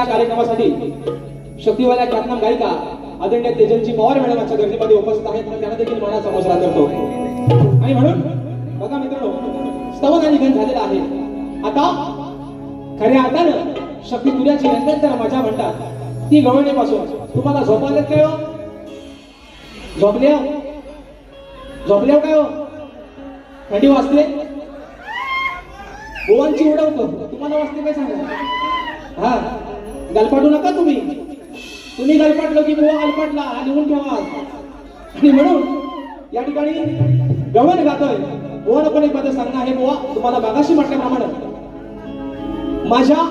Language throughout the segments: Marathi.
या कार्यक्रमासाठी शक्तीवाल्या ख्यातनाम गायिका आदरणीय तेजलजी पवार मॅडम आजच्या गर्दीमध्ये उपस्थित आहेत तर त्यांना देखील माना समोसरा करतो. आणि म्हणून बघा मित्रांनो स्तवन निधन झालेलं आहे. आता खऱ्या अर्थानं शक्ती तुऱ्याची यंत्रणा मजा म्हणतात. ती गवळणीपासून. तुम्हाला झोपायला काय हो? झोपल्या? झोपल्या काय हो? थंडी वाजते? गोवांची उडवतो तुम्हाला वाजते काय सांगा? हा. गलपाटू नका तुम्ही. तुम्ही गलपाटलो की गोवा गलपाटला हा लिहून ठेवा. आणि म्हणून या ठिकाणी गवन गातोय. गोवन पण एक पद सांगणं आहे गोवा तुम्हाला मागाशी म्हटल्याप्रमाणे. माझ्या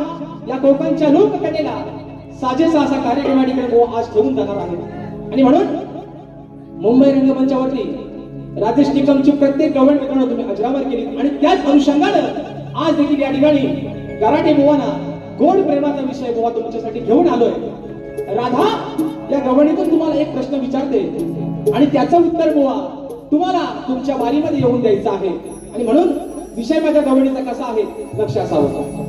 या कोकणच्या लोककलेला साजेसा असा कार्यक्रम या ठिकाणी गोवा आज ठेवून जाणार आहे. आणि म्हणून मुंबई रंगमंचावरती राजेश निकमची प्रत्येक गवळ मित्रांनो तुम्ही अजरावर केली. आणि त्याच अनुषंगानं आज देखील या ठिकाणी गराटे बुवाना गोड प्रेमाचा विषय गोवा तुमच्यासाठी घेऊन आलोय. राधा या गवणीतून तुम्हाला एक प्रश्न विचारते. आणि त्याचं उत्तर गोवा तुम्हाला तुमच्या वारीमध्ये येऊन द्यायचं आहे. आणि म्हणून विषय माझ्या गवणीचा कसा आहे? लक्ष असावं.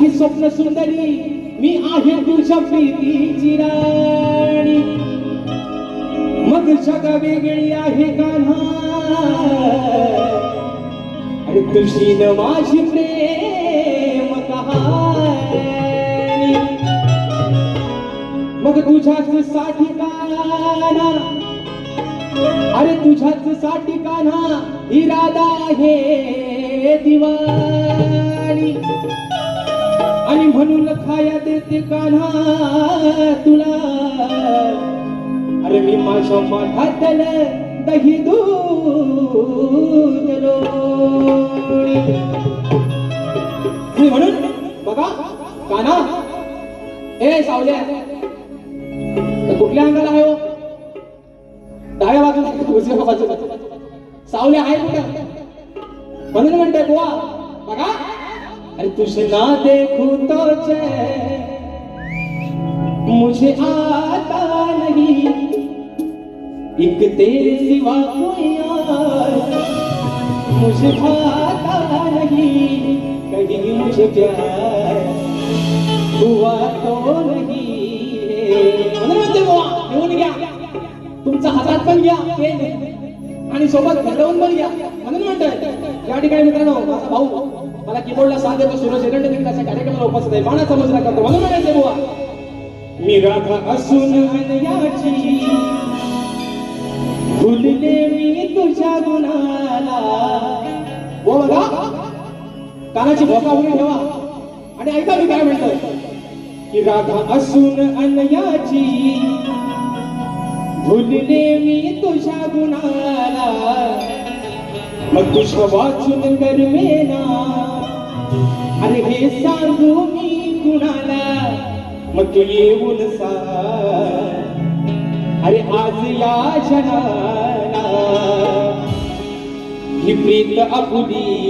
ही स्वप्न सुंदरी मी आहे तुझ्या प्रीतीची राणी. मग जग वेगळी आहे कान्हा आणि तुझी न माझी प्रेम कहाणी. मग तुझ्याच साठी काना. अरे तुझ्याच साठी कान्हा इरादा आहे दिवाणी. आणि म्हणून खाया देते कान्हा तुला. अरे मी माझ्या माठातलं दही दूध आणि म्हणून बघा काना हे सावल्या तर कुठल्या अंगाला आहे हो? डाव्या बाजूला उजव्या बाजूला. सावले आहे कुठं? म्हणून म्हणते बुवा बघा. अरे तुझे ना देखू तो मुझे आता नहीं। एक तेरे सिवा कोई और। मुझे आता नहीं। कहीं मुझे प्यार हुआ तो नहीं। म्हणून घेऊन घ्या तुमचा हातात पण घ्या आणि सोबत घडवून पण घ्या. म्हणून म्हणतोय या ठिकाणी मित्रांनो माझा भाऊ मला कीबोर्डला साथ देतो सूरज एरंडे देखील कार्यक्रमाला उपस्थित आहे. माना समजला करतो म्हणून म्हणायचं बुवा. मी राधा असून अनयाची. भुलले मी तुझ्या गुणाला. हो बघा कानाची भोका उडी ठेवा. आणि ऐका मी काय म्हणतो की राधा असून अनयाची. भुलले मी तुझ्या गुणाला. मग तुझं वाचून गरमेना. आणि हे सांगू मी कुणाला? मग तू येऊन सांग. अरे आज या जनाला ही प्रीत आपुली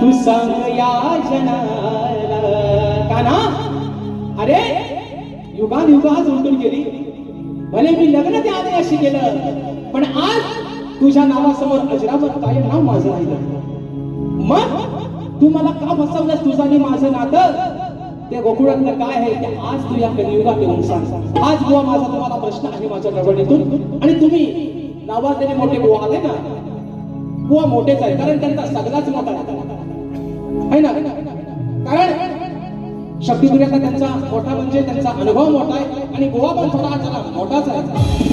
तू सांग या जनाला. काना अरे युगान युगात उलटून गेली. भले मी लग्न त्या आधी अशी केलं पण आज तुझ्या नावासमोर अजरावर कायम नाव माझं राहिलं. मग तू मला का फसवलंस तुझं आणि माझं नातं? त्या गोकुळातलं काय आहे ते आज तू या कलियुगात येऊन सांग. आज बुवा माझा तुम्हाला प्रश्न आहे माझ्या गवडीतून आणि तुम्ही नावाजलेले मोठे बुवा आले ना? बुवा मोठेच आहे कारण त्यांचा सगळाच मोठा आहे. ना? कारण शक्तीपुऱ्याचा त्यांचा मोठा म्हणजे त्यांचा अनुभव मोठा आहे आणि गोवा पण थोडा त्याला मोठाच आहे.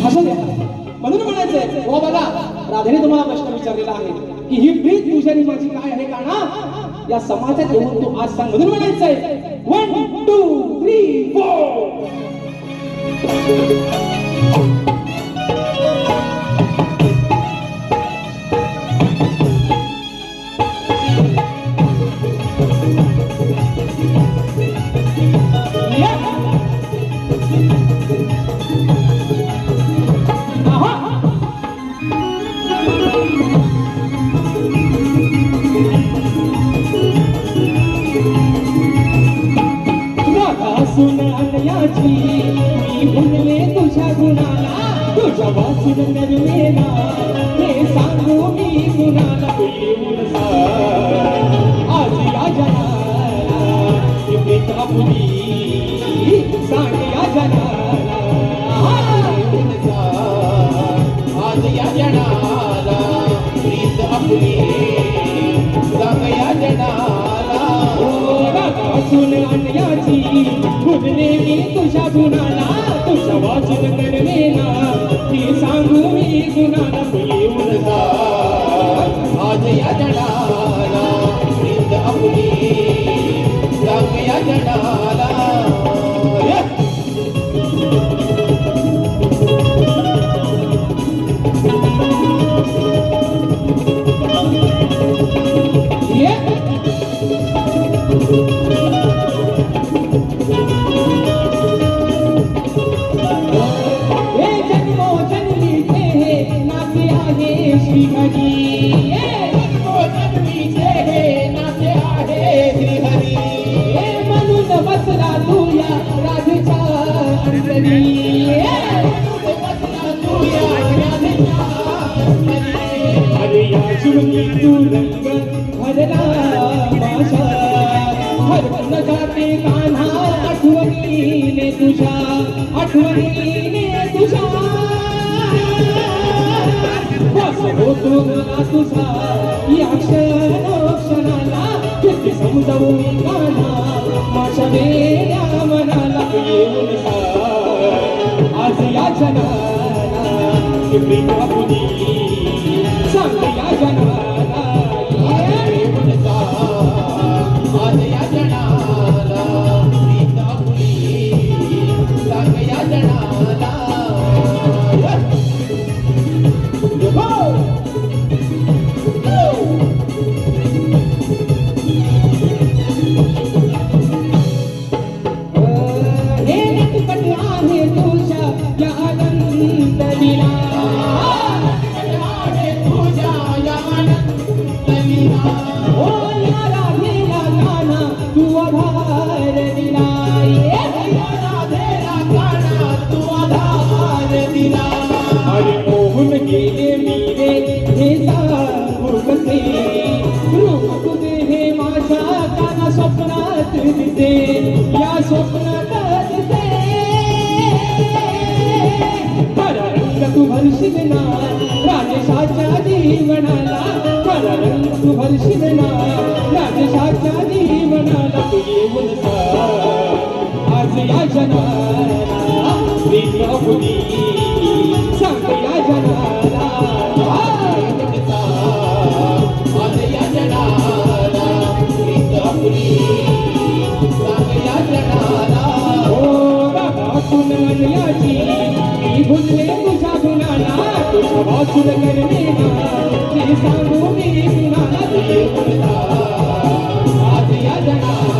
असं म्हणून म्हणायचंय गोवा बघा राधेने तुम्हाला प्रश्न विचारलेला आहे की ही प्रीत तुझ्या माझी काय आहे का ना? या समाजात येऊन तू आज सांग. म्हणून म्हणायचंय वन टू थ्री फोर वाचून हृदयाची मी तुझ्या गुणाला तुझ्या वाचून नरलेला हे सांगू मी गुणाला. येऊन राजाला मुली साडी राजाला आज या जणाला वाचून आणण्याची. बुधने मी तुझ्या गुणाला तुझ्या वाचून करवेना ती सांगू मी गुणाला. आहे श्रीहरी हे म्हणून बसला तुया राधेच्या या तू रंग भरला माझा जाते काय किती समजावून कान्हा माझ्या वेड्या मनाला येऊन आज या जनाला सांग या जना स्वप्नात दिसे या स्वप्नात दिसे रंग तू भरशील ना राजेशाच्या जीवनाला. खरा रंग तू भरशील ना राजेशाच्या जीवनाला तू येऊन आज या जनाला प्रीत बाबा कुणाल याची मी भुलले तुझ्या गुणाला तुझ्या वाचून करणे ते सांगू मी कुणाला ते येऊन जा. आज या जनाला